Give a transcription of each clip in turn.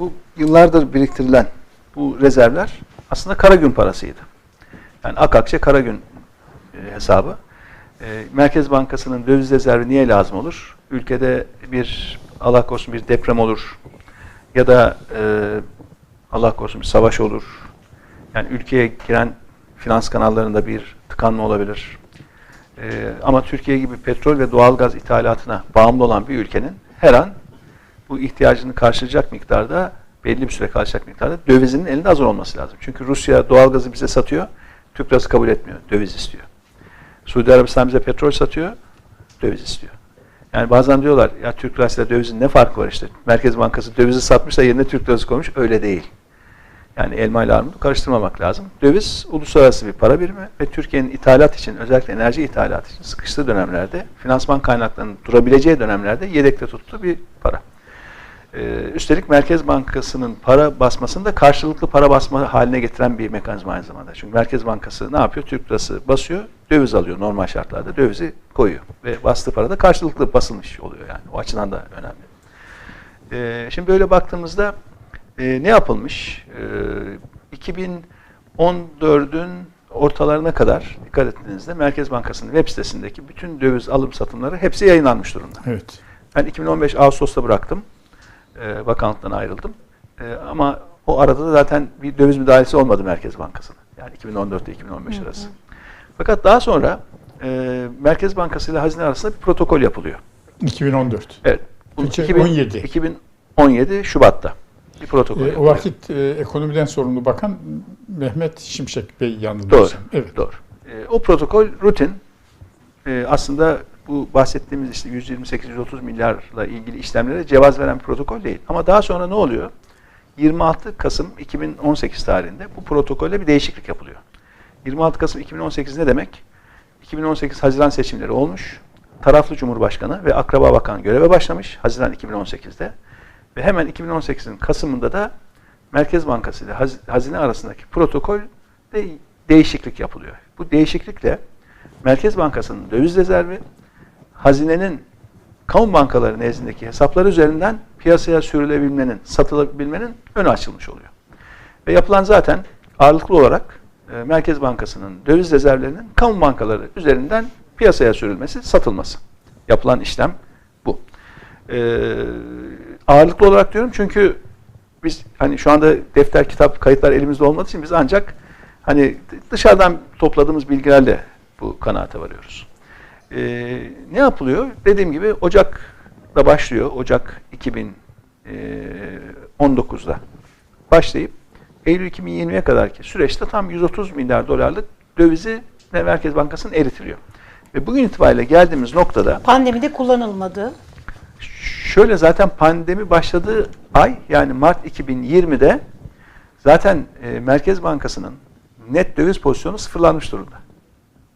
Bu yıllardır biriktirilen bu rezervler aslında kara gün parasıydı. Yani Akakçe kara gün e, hesabı. E, Merkez Bankası'nın döviz rezervi niye lazım olur? Ülkede bir Allah korusun bir deprem olur ya da e, Allah korusun bir savaş olur. Yani ülkeye giren finans kanallarında bir tıkanma olabilir. E, ama Türkiye gibi petrol ve doğalgaz ithalatına bağımlı olan bir ülkenin her an bu ihtiyacını karşılayacak miktarda belli bir süre karşılayacak miktarda dövizinin elinde hazır olması lazım. Çünkü Rusya doğalgazı bize satıyor, Türk lirası kabul etmiyor, döviz istiyor. Suudi Arabistan bize petrol satıyor, döviz istiyor. Yani bazen diyorlar ya Türk lirası ile dövizin ne farkı var işte. Merkez Bankası dövizi satmış da yerine Türk lirası koymuş. Öyle değil. Yani elma ile armudu karıştırmamak lazım. Döviz uluslararası bir para birimi ve Türkiye'nin ithalat için özellikle enerji ithalatı için sıkıştığı dönemlerde finansman kaynaklarının durabileceği dönemlerde yedekte tuttuğu bir para. Ee, üstelik Merkez Bankası'nın para basmasını da karşılıklı para basma haline getiren bir mekanizma aynı zamanda. Çünkü Merkez Bankası ne yapıyor? Türk lirası basıyor, döviz alıyor normal şartlarda. Dövizi koyuyor ve bastığı para da karşılıklı basılmış oluyor yani. O açıdan da önemli. Ee, şimdi böyle baktığımızda e, ne yapılmış? Ee, 2014'ün ortalarına kadar dikkat ettiğinizde Merkez Bankası'nın web sitesindeki bütün döviz alım satımları hepsi yayınlanmış durumda. Evet. Ben 2015 Ağustos'ta bıraktım. E, bakanlıktan ayrıldım. E, ama o arada da zaten bir döviz müdahalesi olmadı Merkez Bankası'nın. Yani 2014 ile 2015 arası. Fakat daha sonra e, Merkez Bankası ile Hazine arasında bir protokol yapılıyor. 2014. Evet. Bu 2017. 2017 Şubat'ta bir protokol Ee, o vakit e, ekonomiden sorumlu bakan Mehmet Şimşek Bey Doğru. yanılmıyorsam. Evet. Doğru. E, o protokol rutin. E, aslında bu bahsettiğimiz işte 128-130 milyarla ilgili işlemlere cevaz veren protokol değil. Ama daha sonra ne oluyor? 26 Kasım 2018 tarihinde bu protokolle bir değişiklik yapılıyor. 26 Kasım 2018 ne demek? 2018 Haziran seçimleri olmuş. Taraflı Cumhurbaşkanı ve Akraba Bakan göreve başlamış Haziran 2018'de. Ve hemen 2018'in Kasım'ında da Merkez Bankası ile Haz- Hazine arasındaki protokolde değişiklik yapılıyor. Bu değişiklikle Merkez Bankası'nın döviz rezervi hazinenin kamu bankaları nezdindeki hesapları üzerinden piyasaya sürülebilmenin, satılabilmenin önü açılmış oluyor. Ve yapılan zaten ağırlıklı olarak e, Merkez Bankası'nın döviz rezervlerinin kamu bankaları üzerinden piyasaya sürülmesi, satılması. Yapılan işlem bu. Ee, ağırlıklı olarak diyorum çünkü biz hani şu anda defter, kitap, kayıtlar elimizde olmadığı için biz ancak hani dışarıdan topladığımız bilgilerle bu kanaate varıyoruz. Ee, ne yapılıyor? Dediğim gibi Ocak'ta başlıyor. Ocak 2019'da başlayıp Eylül 2020'ye kadarki süreçte tam 130 milyar dolarlık dövizi Merkez Bankası'nın eritiliyor. Ve bugün itibariyle geldiğimiz noktada Pandemide kullanılmadı. Şöyle zaten pandemi başladığı ay yani Mart 2020'de zaten e, Merkez Bankası'nın net döviz pozisyonu sıfırlanmış durumda.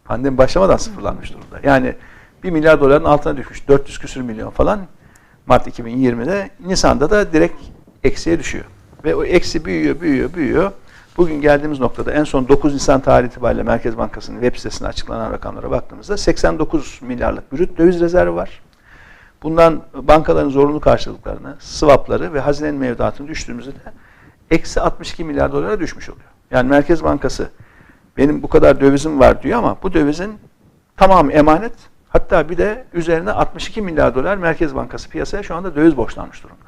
Pandemi başlamadan sıfırlanmış durumda. Yani 1 milyar doların altına düşmüş. 400 küsür milyon falan Mart 2020'de. Nisan'da da direkt eksiye düşüyor. Ve o eksi büyüyor, büyüyor, büyüyor. Bugün geldiğimiz noktada en son 9 Nisan tarihi itibariyle Merkez Bankası'nın web sitesine açıklanan rakamlara baktığımızda 89 milyarlık brüt döviz rezervi var. Bundan bankaların zorunlu karşılıklarını, swapları ve hazinenin mevduatını düştüğümüzde de eksi 62 milyar dolara düşmüş oluyor. Yani Merkez Bankası benim bu kadar dövizim var diyor ama bu dövizin tamamı emanet. Hatta bir de üzerine 62 milyar dolar Merkez Bankası piyasaya şu anda döviz borçlanmış durumda.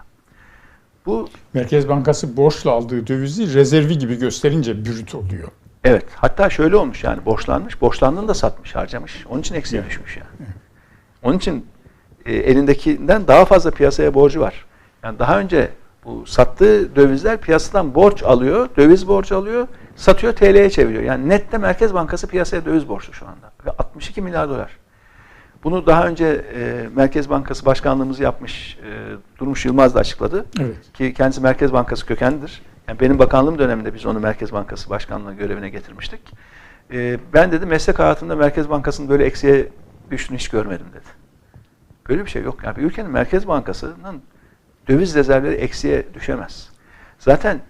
Bu Merkez Bankası borçla aldığı dövizi rezervi gibi gösterince brüt oluyor. evet hatta şöyle olmuş yani borçlanmış, borçlandığını da satmış, harcamış. Onun için eksiye Evet. düşmüş yani. Onun için e, elindekinden daha fazla piyasaya borcu var. Yani daha önce bu sattığı dövizler piyasadan borç alıyor, döviz borç alıyor, satıyor TL'ye çeviriyor. Yani nette Merkez Bankası piyasaya döviz borçlu şu anda. Ve 62 milyar dolar. Bunu daha önce e, Merkez Bankası başkanlığımızı yapmış e, Durmuş Yılmaz da açıkladı. Evet. Ki kendisi Merkez Bankası kökenlidir. Yani benim bakanlığım döneminde biz onu Merkez Bankası başkanlığı görevine getirmiştik. E, ben dedi meslek hayatımda Merkez Bankası'nın böyle eksiye düştüğünü hiç görmedim dedi. Böyle bir şey yok. Yani bir ülkenin Merkez Bankası'nın döviz rezervleri eksiye düşemez. Zaten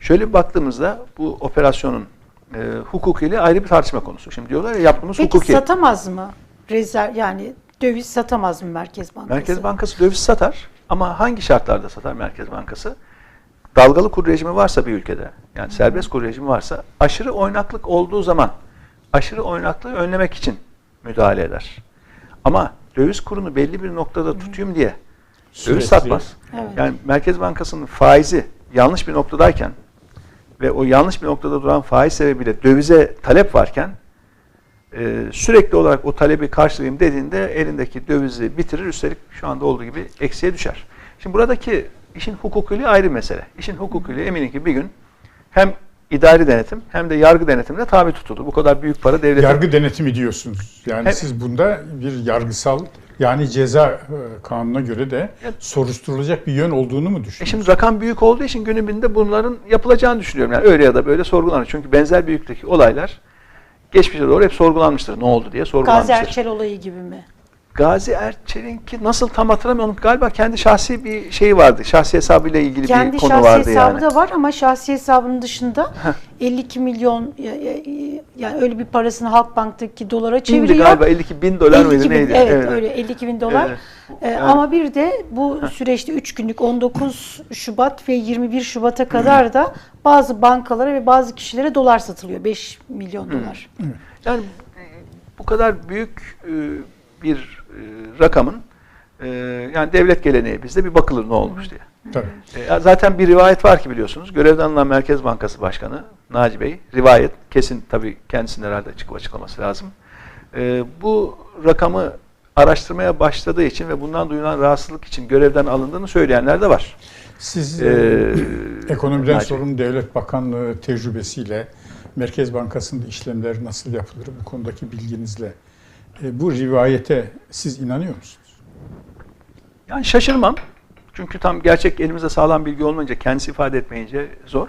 şöyle baktığımızda bu operasyonun e, hukukiyle ayrı bir tartışma konusu. Şimdi diyorlar ya yaptığımız Peki hukuki. satamaz mı? Rezerv yani döviz satamaz mı Merkez Bankası? Merkez Bankası döviz satar ama hangi şartlarda satar Merkez Bankası? dalgalı kur rejimi varsa bir ülkede, yani serbest kur rejimi varsa aşırı oynaklık olduğu zaman aşırı oynaklığı önlemek için müdahale eder. Ama döviz kurunu belli bir noktada tutayım diye Sürekli. döviz satmaz. Evet. Yani Merkez Bankası'nın faizi yanlış bir noktadayken ve o yanlış bir noktada duran faiz sebebiyle dövize talep varken e, sürekli olarak o talebi karşılayayım dediğinde elindeki dövizi bitirir. Üstelik şu anda olduğu gibi eksiye düşer. Şimdi buradaki işin hukukuyla ayrı mesele. İşin hukukuyla eminim ki bir gün hem idari denetim hem de yargı denetimine tabi tutulur. Bu kadar büyük para devletin Yargı denetimi diyorsunuz. Yani Evet. siz bunda bir yargısal yani ceza e, kanununa göre de soruşturulacak bir yön olduğunu mu E düşünüyorsunuz? şimdi rakam büyük olduğu için günümünde bunların yapılacağını düşünüyorum. Yani öyle ya da böyle sorgulanır. Çünkü benzer büyüklükteki olaylar geçmişe doğru hep sorgulanmıştır. Ne oldu diye Gazi sorgulanmıştır. Erçel olayı gibi mi? Gazi Erçel'inki nasıl tam hatırlamıyorum. Galiba kendi şahsi bir şeyi vardı. Şahsi hesabıyla ilgili Kendi bir konu şahsi vardı hesabı yani. da var ama şahsi hesabının dışında 52 milyon ya- ya- yani öyle bir parasını Halkbank'taki dolara çeviriyor. galiba 52 bin dolar 52 mıydı bin, neydi? Evet, öyle 52 bin dolar. Evet. Ee, Yani- Ama bir de bu süreçte 3 günlük 19 Şubat ve 21 Şubat'a kadar da bazı bankalara ve bazı kişilere dolar satılıyor. 5 milyon dolar. Yani e, bu kadar büyük e, bir rakamın e, yani devlet geleneği bizde bir bakılır ne olmuş diye. Tabii. E, Zaten bir rivayet var ki biliyorsunuz. Görevden alınan Merkez Bankası Başkanı Naci Bey, rivayet kesin tabii kendisinin herhalde açık açıklaması lazım. E, bu rakamı araştırmaya başladığı için ve bundan duyulan rahatsızlık için görevden alındığını söyleyenler de var. Siz E, e, ekonomiden Naci sorumlu Devlet Bakanlığı tecrübesiyle Merkez Bankası'nda işlemler nasıl yapılır bu konudaki bilginizle e, bu rivayete siz inanıyor musunuz? Yani şaşırmam. Çünkü tam gerçek elimizde sağlam bilgi olmayınca, kendisi ifade etmeyince zor.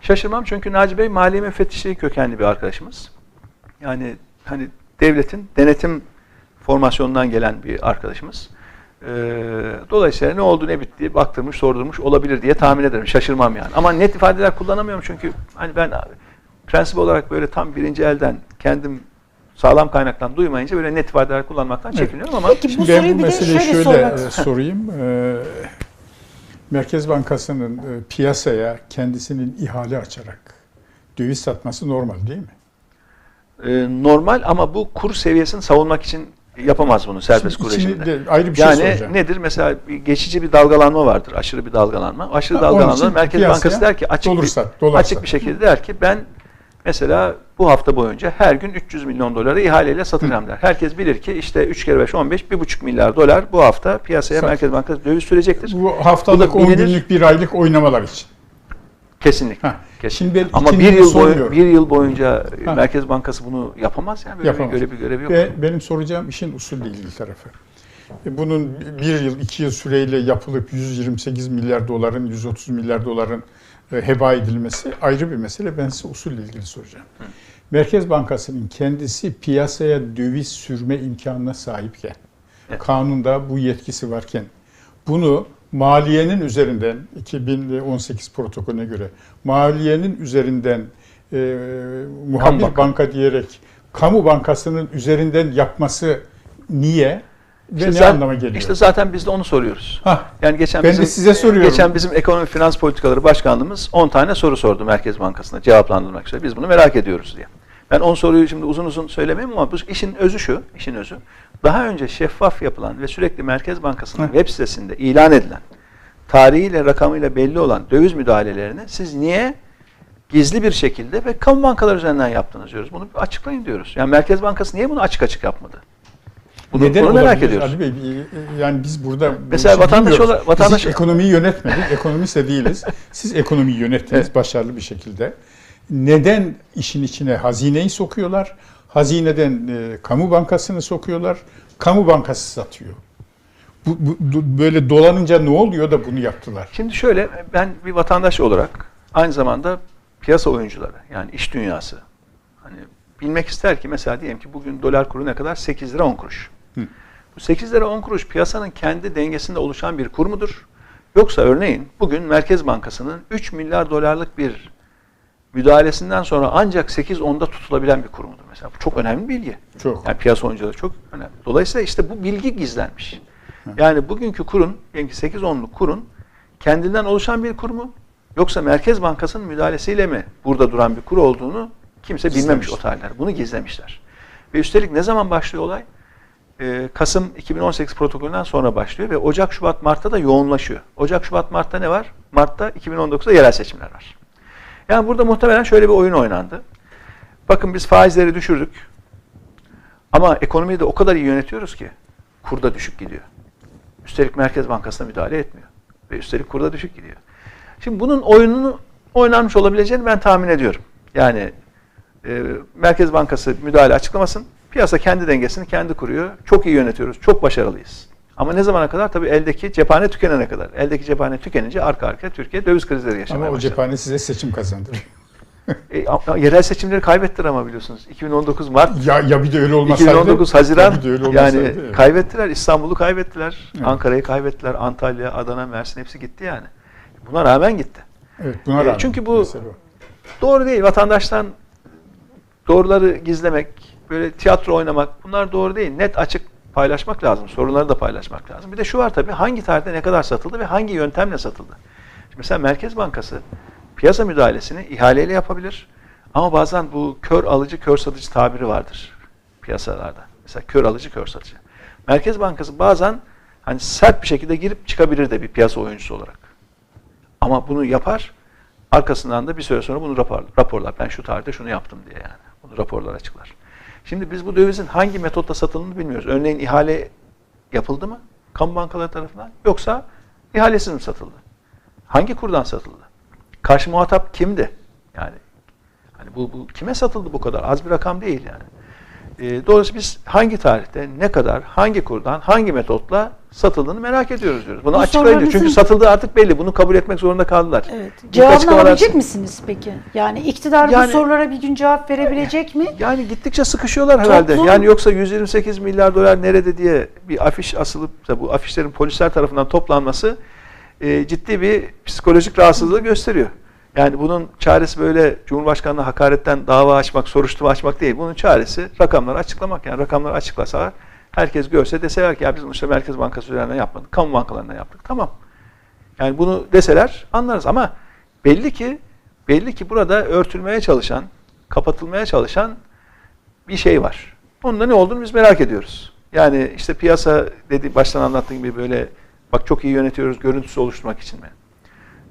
Şaşırmam çünkü Naci Bey mali müfettişliği kökenli bir arkadaşımız. Yani hani devletin denetim formasyonundan gelen bir arkadaşımız. Ee, dolayısıyla ne oldu ne bitti baktırmış sordurmuş olabilir diye tahmin ederim. Şaşırmam yani. Ama net ifadeler kullanamıyorum çünkü hani ben prensip olarak böyle tam birinci elden kendim sağlam kaynaktan duymayınca böyle net ifadeler kullanmaktan Evet. çekiniyorum ama Peki bu ben soruyu bu bir de meseleyi şöyle, şöyle, e, sorayım. E, Merkez Bankası'nın e, piyasaya kendisinin ihale açarak döviz satması normal değil mi? Ee, normal ama bu kur seviyesini savunmak için yapamaz bunu serbest kur rejiminde. de ayrı bir şey yani soracağım. nedir? Mesela geçici bir dalgalanma vardır. Aşırı bir dalgalanma. Aşırı Ha, dalgalanma Merkez Bankası der ki açık dolar bir, sat, dolar açık sat. bir şekilde der ki ben mesela bu hafta boyunca her gün 300 milyon doları ihaleyle der. Herkes bilir ki işte 3 kere 5 15 1,5 milyar dolar bu hafta piyasaya Sat. Merkez Bankası döviz sürecektir. Bu haftalık Bu da 10 bilinir. günlük bir aylık oynamalar için. Kesinlikle. Ha, Kesinlikle. şimdi Ama bir yıl boyu, bir yıl boyunca Ha. Merkez Bankası bunu yapamaz yani böyle Yapamaz. bir görevi görevi yok. Ve benim soracağım işin usulle ilgili tarafı. E, Bunun bir yıl, iki yıl süreyle yapılıp 128 milyar doların, 130 milyar doların heba edilmesi ayrı bir mesele. Ben size usulle ilgili soracağım. Merkez Bankası'nın kendisi piyasaya döviz sürme imkanına sahipken, Evet. kanunda bu yetkisi varken, bunu maliyenin üzerinden, 2018 protokolüne göre, maliyenin üzerinden e, muhabir banka. banka diyerek kamu bankasının üzerinden yapması niye ve İşte ne zaten- anlama geliyor? İşte zaten biz de onu soruyoruz. Hah, Yani geçen Ben de bizim, size soruyorum. Geçen bizim ekonomi finans politikaları başkanlığımız 10 tane soru sordu Merkez Bankası'na cevaplandırmak üzere. Biz bunu merak ediyoruz diye. Ben 10 soruyu şimdi uzun uzun söylemeyeyim ama bu işin özü şu, işin özü. Daha önce şeffaf yapılan ve sürekli Merkez Bankası'nın Heh. web sitesinde ilan edilen, tarihiyle, rakamıyla belli olan döviz müdahalelerini siz niye gizli bir şekilde ve kamu bankaları üzerinden yaptınız diyoruz. Bunu açıklayın diyoruz. Yani Merkez Bankası niye bunu açık açık yapmadı? Bunu, Neden bunu merak ediyoruz. Ali Bey, yani biz burada bu Mesela işi vatandaş olarak- vatandaş- Biz ekonomiyi yönetmedik, ekonomist de değiliz. Siz ekonomiyi yönettiniz Evet. başarılı bir şekilde. Neden işin içine hazineyi sokuyorlar? Hazineden e, kamu bankasını sokuyorlar. Kamu bankası satıyor. Bu, bu- bu- böyle dolanınca ne oluyor da bunu yaptılar? Şimdi şöyle ben bir vatandaş olarak aynı zamanda piyasa oyuncuları yani iş dünyası hani bilmek ister ki mesela diyelim ki bugün dolar kuru ne kadar? 8 lira 10 kuruş. Hı. Bu 8 lira 10 kuruş piyasanın kendi dengesinde oluşan bir kur mudur? Yoksa örneğin bugün Merkez Bankası'nın 3 milyar dolarlık bir müdahalesinden sonra ancak 8-10'da tutulabilen bir kur mudur? Mesela bu çok önemli bir bilgi. Çok. Yani piyasa oyuncuları çok önemli. Dolayısıyla işte bu bilgi gizlenmiş. Yani bugünkü kurun, diyelim ki 8-10'luk kurun kendinden oluşan bir kur mu? Yoksa Merkez Bankası'nın müdahalesiyle mi burada duran bir kur olduğunu kimse bilmemiş o tarihler. Bunu gizlemişler. Ve üstelik ne zaman başlıyor olay? Ee, Kasım 2018 protokolünden sonra başlıyor ve Ocak, Şubat, Mart'ta da yoğunlaşıyor. Ocak, Şubat, Mart'ta ne var? Mart'ta 2019'da yerel seçimler var. Yani burada muhtemelen şöyle bir oyun oynandı. Bakın biz faizleri düşürdük. Ama ekonomiyi de o kadar iyi yönetiyoruz ki kurda düşük gidiyor. Üstelik Merkez Bankası'na müdahale etmiyor. Ve üstelik kurda düşük gidiyor. Şimdi bunun oyununu oynanmış olabileceğini ben tahmin ediyorum. Yani e, Merkez Bankası müdahale açıklamasın. Piyasa kendi dengesini kendi kuruyor. Çok iyi yönetiyoruz. Çok başarılıyız. Ama ne zamana kadar? Tabii eldeki cephane tükenene kadar. Eldeki cephane tükenince arka arkaya Türkiye döviz krizleri yaşamaya Ama o başladı. cephane size seçim kazandırıyor. E, yerel seçimleri kaybettiler ama biliyorsunuz. 2019 Mart, ya, ya bir de öyle olmasaydı. 2019 Haziran ya öyle yani evet. kaybettiler. İstanbul'u kaybettiler. Evet. Ankara'yı kaybettiler. Antalya, Adana, Mersin hepsi gitti yani. Buna rağmen gitti. Evet, buna E, rağmen. çünkü bu-. Doğru değil. Vatandaştan doğruları gizlemek, böyle tiyatro oynamak bunlar doğru değil. Net açık paylaşmak lazım. Sorunları da paylaşmak lazım. Bir de şu var tabii hangi tarihte ne kadar satıldı ve hangi yöntemle satıldı. Şimdi mesela Merkez Bankası piyasa müdahalesini ihaleyle yapabilir. Ama bazen bu kör alıcı kör satıcı tabiri vardır piyasalarda. Mesela kör alıcı kör satıcı. Merkez Bankası bazen hani sert bir şekilde girip çıkabilir de bir piyasa oyuncusu olarak. Ama bunu yapar. Arkasından da bir süre sonra bunu rapor, raporlar. Ben şu tarihte şunu yaptım diye yani. Bunu raporlar açıklar. Şimdi biz bu dövizin hangi metotla satıldığını bilmiyoruz. Örneğin ihale yapıldı mı? Kamu bankaları tarafından. Yoksa ihalesiz mi satıldı? Hangi kurdan satıldı? Karşı muhatap kimdi? Yani hani bu, bu kime satıldı bu kadar? Az bir rakam değil yani. Ee, dolayısıyla biz hangi tarihte, ne kadar, hangi kurdan, hangi metotla satıldığını merak ediyoruz diyoruz. Bunu Bu açıklayın diyor. Çünkü satıldığı artık belli. Bunu kabul etmek zorunda kaldılar. Evet. İlk Cevabını açıklamalar- alabilecek misiniz peki? Yani iktidar Yani- bu sorulara bir gün cevap verebilecek mi? Yani gittikçe sıkışıyorlar herhalde. Toplum- Yani yoksa 128 milyar dolar nerede diye bir afiş asılıp da bu afişlerin polisler tarafından toplanması e, ciddi bir psikolojik rahatsızlığı gösteriyor. Yani bunun çaresi böyle Cumhurbaşkanı'na hakaretten dava açmak, soruşturma açmak değil. Bunun çaresi rakamları açıklamak. Yani rakamları açıklasalar herkes görse deseler ki ya biz bunu işte Merkez Bankası üzerinden yapmadık, kamu bankalarından yaptık. Tamam. Yani bunu deseler anlarız ama belli ki belli ki burada örtülmeye çalışan, kapatılmaya çalışan bir şey var. Onun da ne olduğunu biz merak ediyoruz. Yani işte piyasa dedi baştan anlattığım gibi böyle bak çok iyi yönetiyoruz görüntüsü oluşturmak için mi?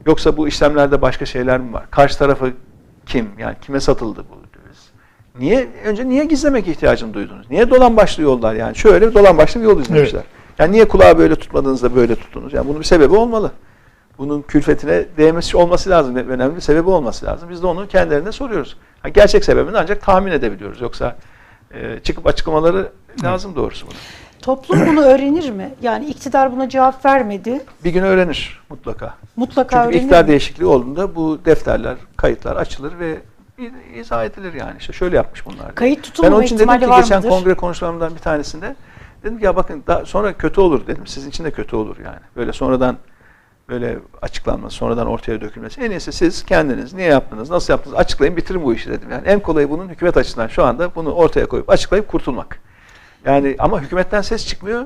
Yoksa bu işlemlerde başka şeyler mi var? Karşı tarafı kim? Yani kime satıldı bu? Niye önce niye gizlemek ihtiyacını duydunuz? Niye dolan başlı yollar yani? Şöyle dolan başlı bir yol izlemişler. Yani niye kulağı böyle tutmadınız da böyle tuttunuz? Yani bunun bir sebebi olmalı. Bunun külfetine değmesi olması lazım. Önemli bir sebebi olması lazım. Biz de onu kendilerine soruyoruz. Ha, gerçek sebebini ancak tahmin edebiliyoruz. Yoksa e, çıkıp açıklamaları lazım doğrusu bunu. Toplum bunu öğrenir mi? Yani iktidar buna cevap vermedi. Bir gün öğrenir mutlaka. Mutlaka Çünkü öğrenir iktidar mi? değişikliği olduğunda bu defterler, kayıtlar açılır ve izah edilir yani. İşte şöyle yapmış bunlar. diye. Kayıt Ben tutulma onun için dedim ki geçen mıdır? kongre konuşmalarımdan bir tanesinde dedim ki ya bakın daha sonra kötü olur dedim. Sizin için de kötü olur yani. Böyle sonradan böyle açıklanması, sonradan ortaya dökülmesi. En iyisi siz kendiniz niye yaptınız, nasıl yaptınız açıklayın bitirin bu işi dedim. Yani en kolayı bunun hükümet açısından şu anda bunu ortaya koyup açıklayıp kurtulmak. Yani ama hükümetten ses çıkmıyor.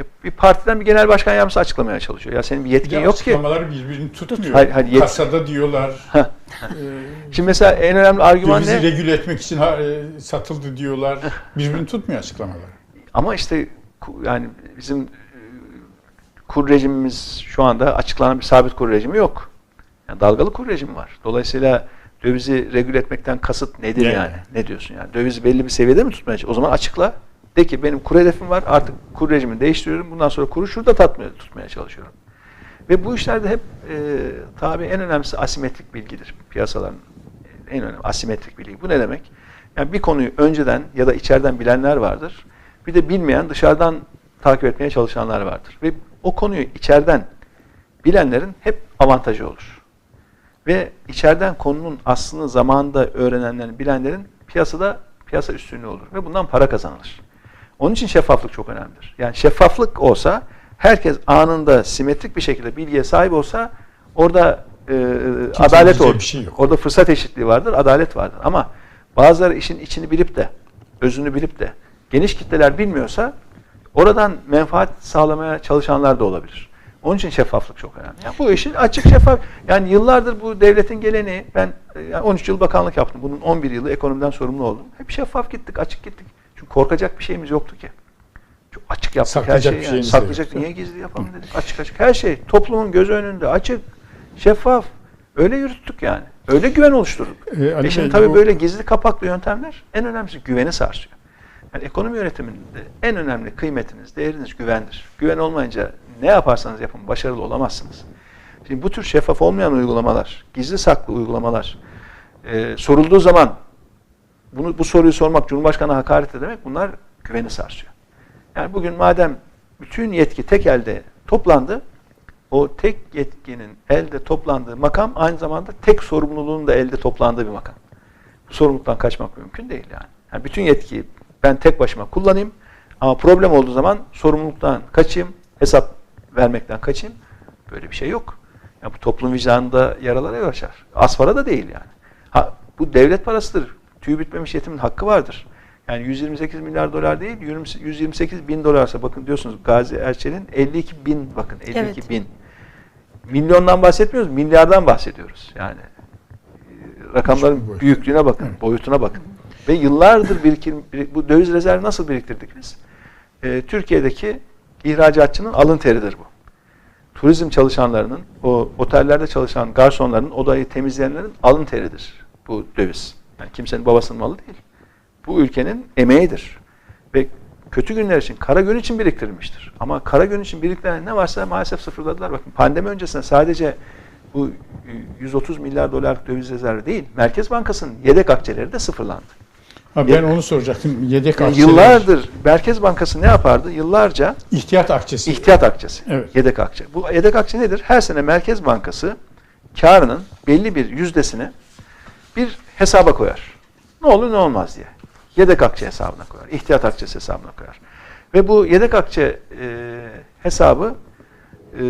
E, Bir partiden bir genel başkan yardımcısı açıklamaya çalışıyor. Ya senin bir yetkin de yok ki. açıklamaları birbirini tutmuyor. Hayır, hayır, yet- Kasada diyorlar. Heh. e, Şimdi mesela en önemli argüman dövizi ne? regüle etmek için e, satıldı diyorlar. Birbirini tutmuyor açıklamaları. Ama işte yani bizim e, kur rejimimiz şu anda açıklanan bir sabit kur rejimi yok. Yani dalgalı kur rejimi var. Dolayısıyla dövizi regüle etmekten kasıt nedir Yani. yani? Ne diyorsun yani? Dövizi belli bir seviyede mi tutmaya? O zaman açıkla. De ki benim kur hedefim var. Artık kur rejimini değiştiriyorum. Bundan sonra kuru şurada tatmaya, tutmaya çalışıyorum. Ve bu işlerde hep e, tabii en önemlisi asimetrik bilgidir. Piyasaların en önemli asimetrik bilgi. Bu ne demek? Yani bir konuyu önceden ya da içeriden bilenler vardır. Bir de bilmeyen dışarıdan takip etmeye çalışanlar vardır. Ve o konuyu içeriden bilenlerin hep avantajı olur. Ve içeriden konunun aslını zamanında öğrenenlerin, bilenlerin piyasada piyasa üstünlüğü olur. Ve bundan para kazanılır. Onun için şeffaflık çok önemlidir. Yani şeffaflık olsa, herkes anında simetrik bir şekilde bilgiye sahip olsa orada e, adalet olur. şey yok. Orada fırsat eşitliği vardır, adalet vardır. Ama bazıları işin içini bilip de, özünü bilip de geniş kitleler bilmiyorsa oradan menfaat sağlamaya çalışanlar da olabilir. Onun için şeffaflık çok önemli. Yani bu işin açık şeffaf. Yani yıllardır bu devletin geleneği. Ben e, yani 13 yıl bakanlık yaptım. Bunun 11 yılı ekonomiden sorumlu oldum. Hep şeffaf gittik, açık gittik. Çünkü korkacak bir şeyimiz yoktu ki. Çok açık yaptık her Saklayacak şeyi. bir yani. şeyimiz Saklayacak niye gizli yapalım dedik. Açık açık her şey toplumun göz önünde açık, şeffaf. Öyle yürüttük yani. Öyle güven oluşturduk. Ee, Ali E şimdi Bey, tabii bu- böyle gizli kapaklı yöntemler en önemlisi güveni sarsıyor. Yani ekonomi yönetiminde en önemli kıymetiniz, değeriniz güvendir. Güven olmayınca ne yaparsanız yapın başarılı olamazsınız. Şimdi bu tür şeffaf olmayan uygulamalar, gizli saklı uygulamalar e, sorulduğu zaman bunu bu soruyu sormak Cumhurbaşkanı hakaret demek bunlar güveni sarsıyor. Yani bugün madem bütün yetki tek elde toplandı, o tek yetkinin elde toplandığı makam aynı zamanda tek sorumluluğun da elde toplandığı bir makam. Bu sorumluluktan kaçmak mümkün değil yani. yani bütün yetkiyi ben tek başıma kullanayım ama problem olduğu zaman sorumluluktan kaçayım, hesap vermekten kaçayım. Böyle bir şey yok. Ya bu toplum vicdanında yaralara yol açar. Az para da değil yani. Ha, bu devlet parasıdır. Tüy bitmemiş yetimin hakkı vardır. Yani 128 milyar dolar değil, 20 128 bin dolarsa bakın diyorsunuz Gazi Erçel'in 52 bin bakın 52 Evet. bin. Milyondan bahsetmiyoruz, milyardan bahsediyoruz. Yani e, rakamların Çok büyüklüğüne bakın, boyutuna bakın. Ve yıllardır birikir, bir- bu döviz rezervi nasıl biriktirdik biz? Ee, Türkiye'deki ihracatçının alın teridir bu. Turizm çalışanlarının, o otellerde çalışan garsonların, odayı temizleyenlerin alın teridir bu döviz. Yani kimsenin babasının malı değil. Bu ülkenin emeğidir. Ve kötü günler için, kara gün için biriktirilmiştir. Ama kara gün için biriktirilen ne varsa maalesef sıfırladılar. Bakın pandemi öncesinde sadece bu 130 milyar dolarlık döviz rezervi değil, Merkez Bankası'nın yedek akçeleri de sıfırlandı. Ha, ben onu soracaktım. Yedek Yani akçeler, yıllardır Merkez Bankası ne yapardı? Yıllarca ihtiyat akçesi. ihtiyat akçesi, Evet. yedek akçe. Bu yedek akçe nedir? Her sene Merkez Bankası karının belli bir yüzdesini bir hesaba koyar. Ne olur ne olmaz diye. Yedek akçe hesabına koyar. ihtiyat akçesi hesabına koyar. Ve bu yedek akçe e, hesabı e,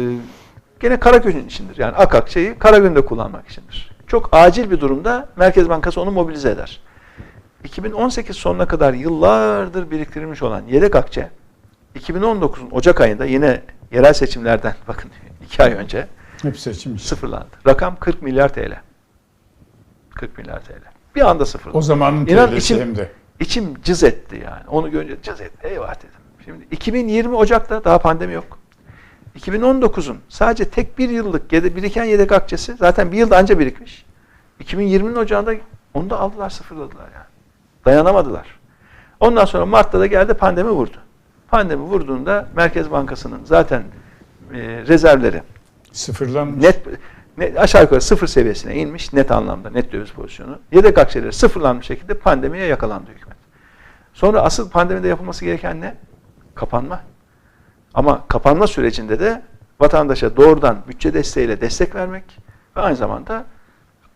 gene kara günün içindir. Yani ak akçeyi kara günde kullanmak içindir. Çok acil bir durumda Merkez Bankası onu mobilize eder. 2018 sonuna kadar yıllardır biriktirilmiş olan yedek akçe 2019'un Ocak ayında yine yerel seçimlerden bakın iki ay önce Hep seçim sıfırlandı. Rakam 40 milyar TL. 40 milyar TL. Bir anda sıfırlandı. O zamanın İnan içim- hem de. İçim cız etti yani. Onu görünce cız etti. Eyvah dedim. Şimdi 2020 Ocak'ta daha pandemi yok. 2019'un sadece tek bir yıllık biriken yedek akçesi zaten bir yılda anca birikmiş. 2020'nin Ocağı'nda onu da aldılar sıfırladılar yani. Dayanamadılar. Ondan sonra Mart'ta da geldi pandemi vurdu. Pandemi vurduğunda Merkez Bankası'nın zaten e, rezervleri Sıfırlanmış. net, net aşağı yukarı sıfır seviyesine inmiş net anlamda net döviz pozisyonu. Yedek akçeleri sıfırlanmış şekilde pandemiye yakalandı hükümet. Sonra asıl pandemide yapılması gereken ne? Kapanma. Ama kapanma sürecinde de vatandaşa doğrudan bütçe desteğiyle destek vermek ve aynı zamanda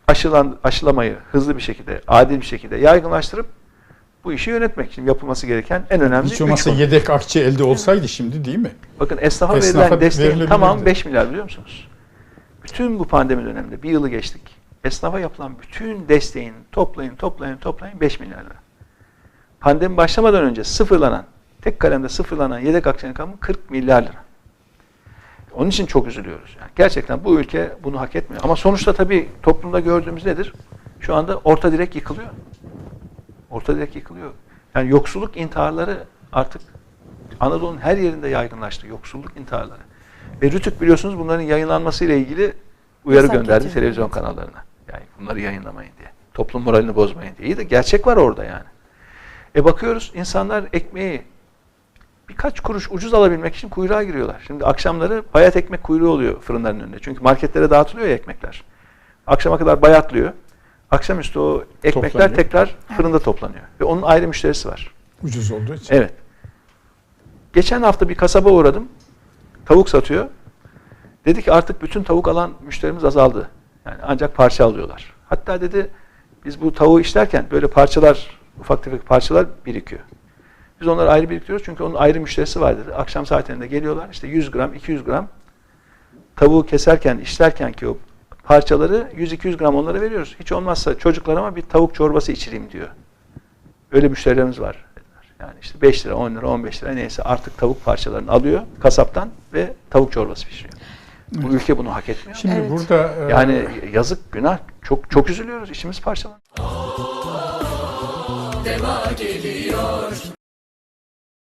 aşılan, aşılamayı hızlı bir şekilde, adil bir şekilde yaygınlaştırıp bu işi yönetmek için yapılması gereken en önemli Hiç olmazsa yedek akçe elde olsaydı şimdi değil mi? Bakın esnafa, Esnafa verilen desteğin tamamı 5 milyar biliyor musunuz? Bütün bu pandemi döneminde bir yılı geçtik. Esnafa yapılan bütün desteğin toplayın toplayın toplayın 5 milyar lira. Pandemi başlamadan önce sıfırlanan, tek kalemde sıfırlanan yedek akçenin rakamı 40 milyar lira. Onun için çok üzülüyoruz. Yani gerçekten bu ülke bunu hak etmiyor. Ama sonuçta tabii toplumda gördüğümüz nedir? Şu anda orta direk yıkılıyor. Orta direk yıkılıyor. Yani yoksulluk intiharları artık Anadolu'nun her yerinde yaygınlaştı. Yoksulluk intiharları. Ve Rütük biliyorsunuz bunların yayınlanmasıyla ilgili uyarı Yasak gönderdi getirdi. televizyon kanallarına. Yani bunları yayınlamayın diye. Toplum moralini bozmayın diye. İyi de gerçek var orada yani. E bakıyoruz insanlar ekmeği birkaç kuruş ucuz alabilmek için kuyruğa giriyorlar. Şimdi akşamları bayat ekmek kuyruğu oluyor fırınların önünde. Çünkü marketlere dağıtılıyor ya ekmekler. Akşama kadar bayatlıyor. Akşamüstü o ekmekler Toplanıyor. tekrar fırında toplanıyor. Ve onun ayrı müşterisi var. Ucuz olduğu için. Evet. Geçen hafta bir kasaba uğradım. Tavuk satıyor. Dedi ki artık bütün tavuk alan müşterimiz azaldı. Yani ancak parça alıyorlar. Hatta dedi biz bu tavuğu işlerken böyle parçalar, ufak tefek parçalar birikiyor. Biz onları ayrı biriktiriyoruz çünkü onun ayrı müşterisi var dedi. Akşam saatlerinde geliyorlar işte 100 gram, 200 gram tavuğu keserken, işlerken ki o parçaları 100-200 gram onlara veriyoruz. Hiç olmazsa çocuklarıma bir tavuk çorbası içireyim diyor. Öyle müşterilerimiz var. Yani işte 5 lira, 10 lira, 15 lira neyse artık tavuk parçalarını alıyor kasaptan ve tavuk çorbası pişiriyor. Bu ülke bunu hak etmiyor. Şimdi Evet. burada e, Yani yazık, günah. Çok çok üzülüyoruz. İçimiz parçalanıyor. Deva geliyor